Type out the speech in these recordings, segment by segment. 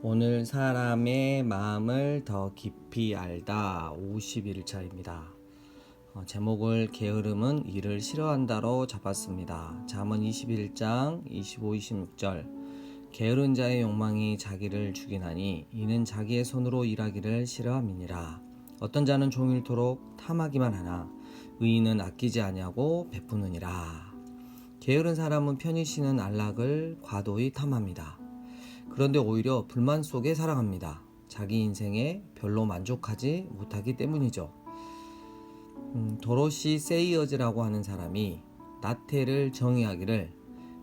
오늘 사람의 마음을 더 깊이 알다 51차입니다. 어, 제목을 게으름은 일을 싫어한다로 잡았습니다. 잠언 21장 25, 26절 게으른 자의 욕망이 자기를 죽이나니 이는 자기의 손으로 일하기를 싫어함이니라. 어떤 자는 종일토록 탐하기만 하나 의인은 아끼지 아니하고 베푸느니라. 게으른 사람은 편히 쉬는 안락을 과도히 탐합니다. 그런데 오히려 불만 속에 살아갑니다. 자기 인생에 별로 만족하지 못하기 때문이죠. 음, 도로시 세이어즈라고 하는 사람이 나태를 정의하기를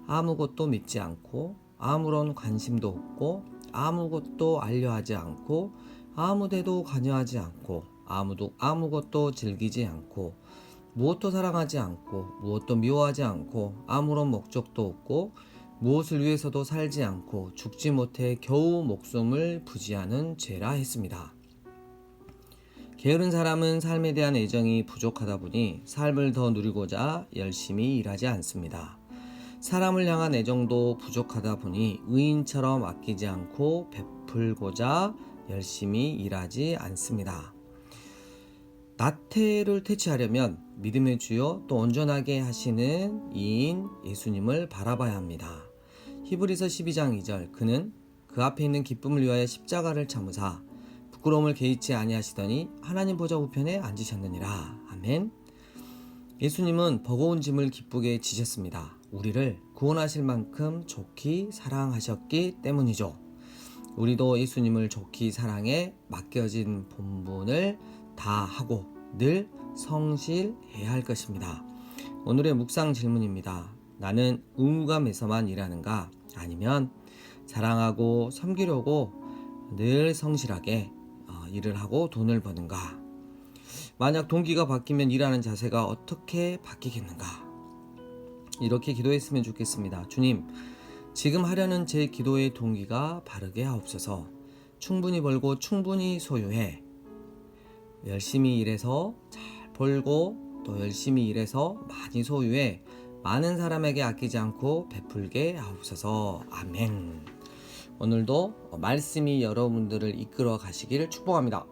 아무것도 믿지 않고 아무런 관심도 없고 아무것도 알려하지 않고 아무데도 관여하지 않고 아무도 아무것도 즐기지 않고 무엇도 사랑하지 않고 무엇도 미워하지 않고 아무런 목적도 없고 무엇을 위해서도 살지 않고 죽지 못해 겨우 목숨을 부지하는 죄라 했습니다. 게으른 사람은 삶에 대한 애정이 부족하다 보니 삶을 더 누리고자 열심히 일하지 않습니다. 사람을 향한 애정도 부족하다 보니 의인처럼 아끼지 않고 베풀고자 열심히 일하지 않습니다. 나태를 퇴치하려면 믿음의 주요 또 온전하게 하시는 이인 예수님을 바라봐야 합니다. 히브리서 12장 2절 그는 그 앞에 있는 기쁨을 위하여 십자가를 참으사 부끄러움을 개의치 아니하시더니 하나님 보좌 우편에 앉으셨느니라. 아멘. 예수님은 버거운 짐을 기쁘게 지셨습니다. 우리를 구원하실 만큼 좋게 사랑하셨기 때문이죠. 우리도 예수님을 좋게 사랑해 맡겨진 본분을 다 하고 늘 성실해야 할 것입니다. 오늘의 묵상 질문입니다. 나는 의무감에서만 일하는가? 아니면 사랑하고 섬기려고 늘 성실하게 어, 일을 하고 돈을 버는가? 만약 동기가 바뀌면 일하는 자세가 어떻게 바뀌겠는가? 이렇게 기도했으면 좋겠습니다. 주님, 지금 하려는 제 기도의 동기가 바르게 하옵소서. 충분히 벌고 충분히 소유해. 열심히 일해서 잘 벌고 또 열심히 일해서 많이 소유해 많은 사람에게 아끼지 않고 베풀게 하옵소서. 아멘. 오늘도 말씀이 여러분들을 이끌어 가시기를 축복합니다.